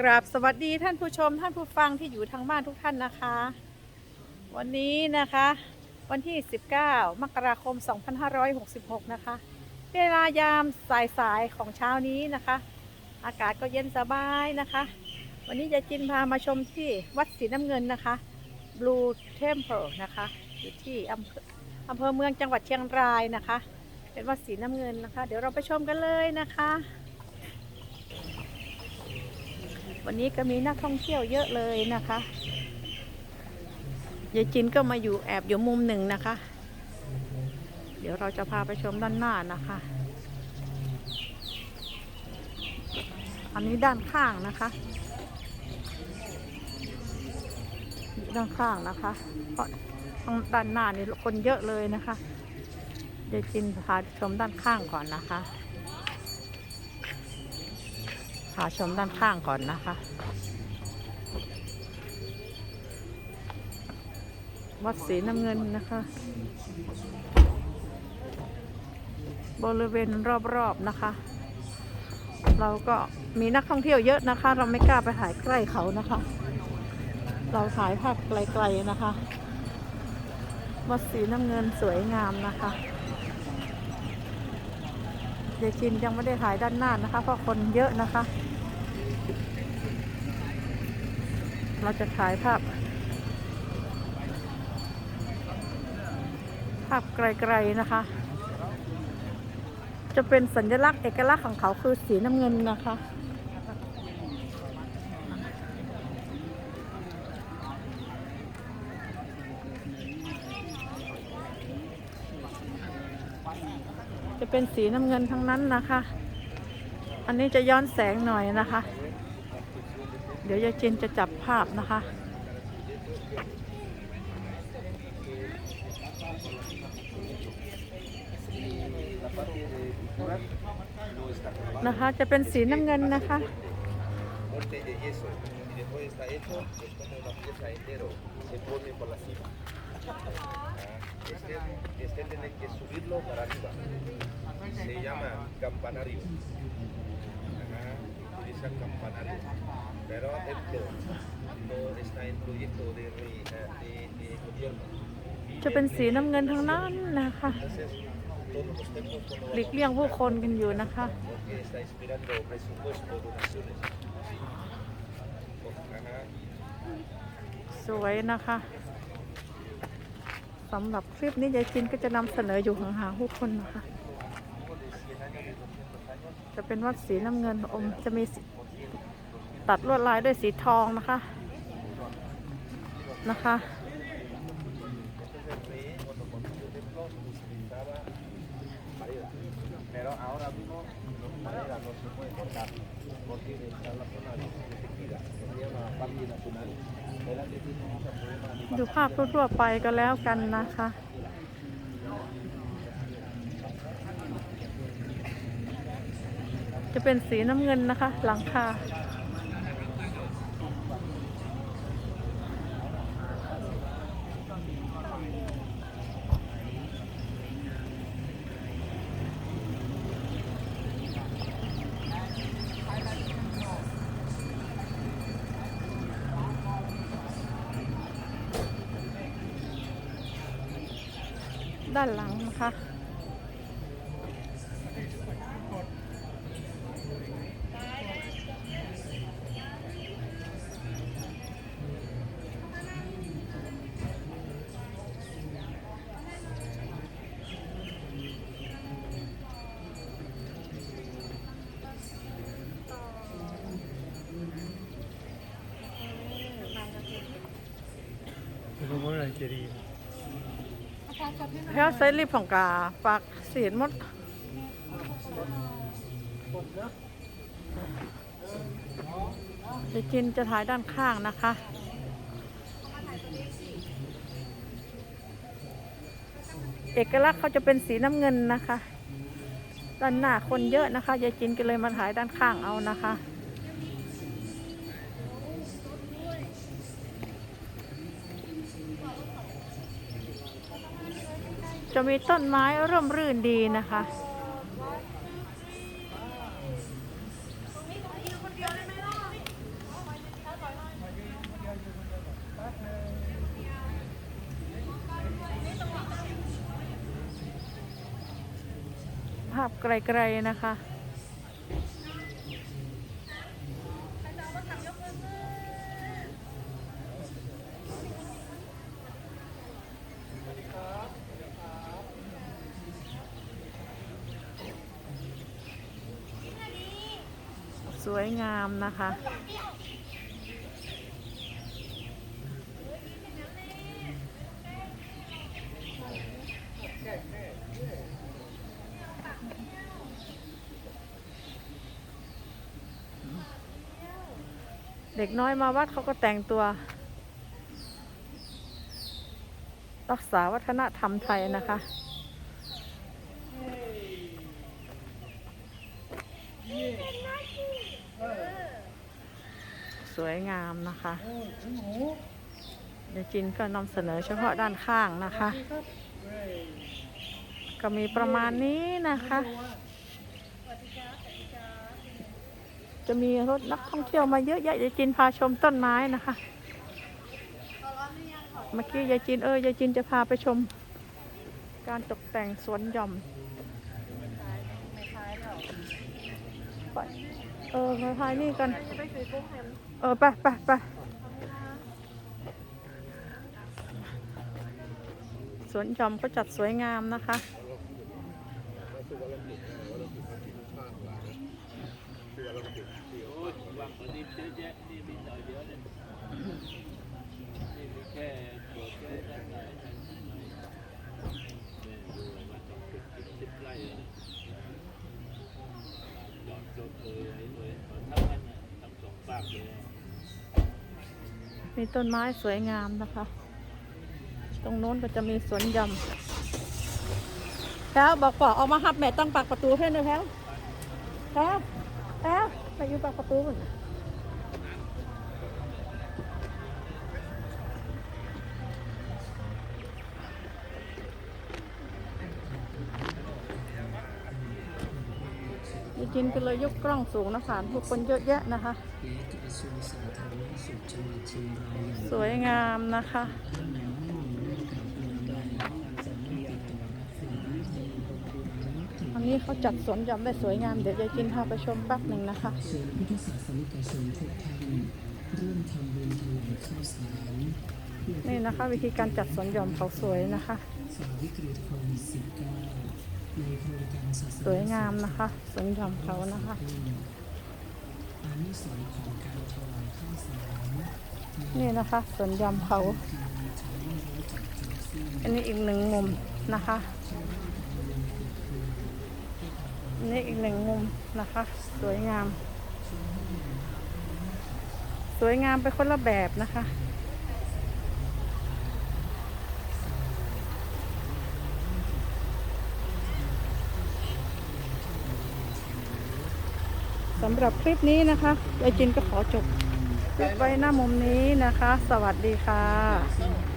กราบสวัสดีท่านผู้ชมท่านผู้ฟังที่อยู่ทางบ้านทุกท่านนะคะ วันนี้นะคะ วันที่ 19 มกราคม 2566 นะคะ เวลายามสายๆของเช้านี้นะคะ อากาศก็เย็นสบายนะคะ วันนี้จะจินพามาชมที่วัดศรีน้ำเงินนะคะ Blue Temple นะคะ อยู่ที่อำเภออำเภอเมืองจังหวัดเชียงรายนะคะ เป็นวัดศรีน้ำเงินนะคะ เดี๋ยวเราไปชมกันเลยนะคะ วันนี้ก็มีนักท่องเที่ยวเยอะเลยนะคะยายจินก็มาอยู่แอบอยู่มุมหนึ่งนะคะ เดี๋ยวเราจะพาไปชมด้านหน้านะคะ อันนี้ด้านข้างนะคะ ด้านข้างนะคะเพราะทางด้านหน้านี่คนเยอะเลยนะคะยายจินพาชมด้านข้างก่อนนะคะ ชมด้านข้างก่อนนะคะ วัดศรีน้ำเงินนะคะ บริเวณรอบๆนะคะ เราก็มีนักท่องเที่ยวเยอะนะคะ เราไม่กล้าไปถ่ายใกล้เขานะคะ เราถ่ายภาพไกลๆนะคะ วัดศรีน้ำเงินสวยงามนะคะเดี๋ยวกินยังไม่ได้ถ่ายด้านหน้านะคะ เพราะคนเยอะนะคะ เราจะถ่ายภาพ ภาพไกลๆนะคะ จะเป็นสัญลักษณ์เอกลักษณ์ของเขาคือสีน้ำเงินนะคะจะเป็นสีน้ำเงินทั้งนั้นนะคะ อันนี้จะย้อนแสงหน่อยนะคะ ดี๋ยวยายจินจะจับภาพนะคะ นะคะจะเป็นสีน้ำเงินนะคะ corte de yeso y después está hecho, es como una pieza entero, se pone por la cima. Ah, Este, este tiene que subirlo para arriba. Se llama campanario. Ajá, utiliza campanario. Pero esto no está en proyecto de, re- de, de gobierno. จะเป็นสีน้ำเงินทั้งนั้นนะคะ Entonces, todos los templos como หลีกเลี่ยงผู้คนกันอยู่นะคะ porque está inspirando presupuesto, donaciones. Ajá. สวยนะคะสำหรับคลิปนี้ยายจินก็จะนำเสนออยู่ห่างๆผู้คนนะคะะเป็นวัดสีน้ำเงินอมจะมีตัดลวดลายด้วยสีทองนะคะนะคะดูภาพทั่วไปก็แล้วกันนะคะ จะเป็นสีน้ำเงินนะคะ หลังคาด้านหลังนะคะ รู้ว่าอะไรจะดีแค่ใช้รีบของกาฝากเสียนมดจะกินจะถ่ายด้านข้างนะคะเอกลักษณ์เขาจะเป็นสีน้ำเงินนะคะ ด้านหน้าคนเยอะนะคะยายจินก็เลยมาถ่ายด้านข้างเอานะคะ จะมีต้นไม้ร่มรื่นดีนะคะ ภาพไกลๆนะคะ สวยงามนะคะ เด็กน้อยมาวัดเขาก็แต่งตัว รักษาวัฒนธรรมไทยนะคะ สวยงามนะคะเดี๋ยวจินก็นำเสนอเฉพาะด้านข้างนะคะ ก็มีประมาณนี้นะคะ จะมีรถนักท่องเที่ยวมาเยอะแยะยายจินพาชมต้นไม้นะคะ เมื่อกี้ยายจินเออยายจินจะพาไปชม การตกแต่งสวนหย่อม ไปเออมาพายนี่กันเออ ไปไปไปสวนยอมก็จัดสวยงามนะคะบา งคนนี่เยอะแยะนี่มีหน่อยเดียวเนี่ยนี่มีแค่ตัวแค่ด้านไหนด้านไหนเนี่ยดูมาต้องเก็บเก็บสิบไร่เลยยอดจดเลยเลยทั้งนั้นทั้งสองฝากเลยมีต้นไม้สวยงามนะคะ ตรงโน้นก็จะมีสวนยำแพ้วบอกปอออกมาหับแม่ตั้งปากประตูให้หน่อยแพ้วแพ้วแพ้วไปอยู่ปากประตูก่อน ยายจินก็เลยยกกล้องสูงนะคะผู้คนเยอะแยะนะคะ สวยงามนะคะอันนี้เขาจัดสวนหย่อมได้สวยงามเดี๋ยวยายจินพาไปชมแป๊บหนึ่งนะคะนพุทธศาสนิกชนทุกท่านร่วมทำบุญถวายข้าวสารนี่นะคะ วิธีการจัดสวนหย่อมเขาสวยนะคะฝ่าวิกฤตโควิด -19 สวยงามนะคะสวนหย่อมเขานะคะนี่นะคะสวนยอมเขา อันนี้อีกหนึ่งมุมนะคะนนี้อีกหนึ่งมุมนะคะ สวยงาม สวยงามไปคนละแบบนะคะ สำหรับคลิปนี้นะคะยายจินก็ขอจบคลิปไว้หน้ามุมนี้นะคะ สวัสดีค่ะ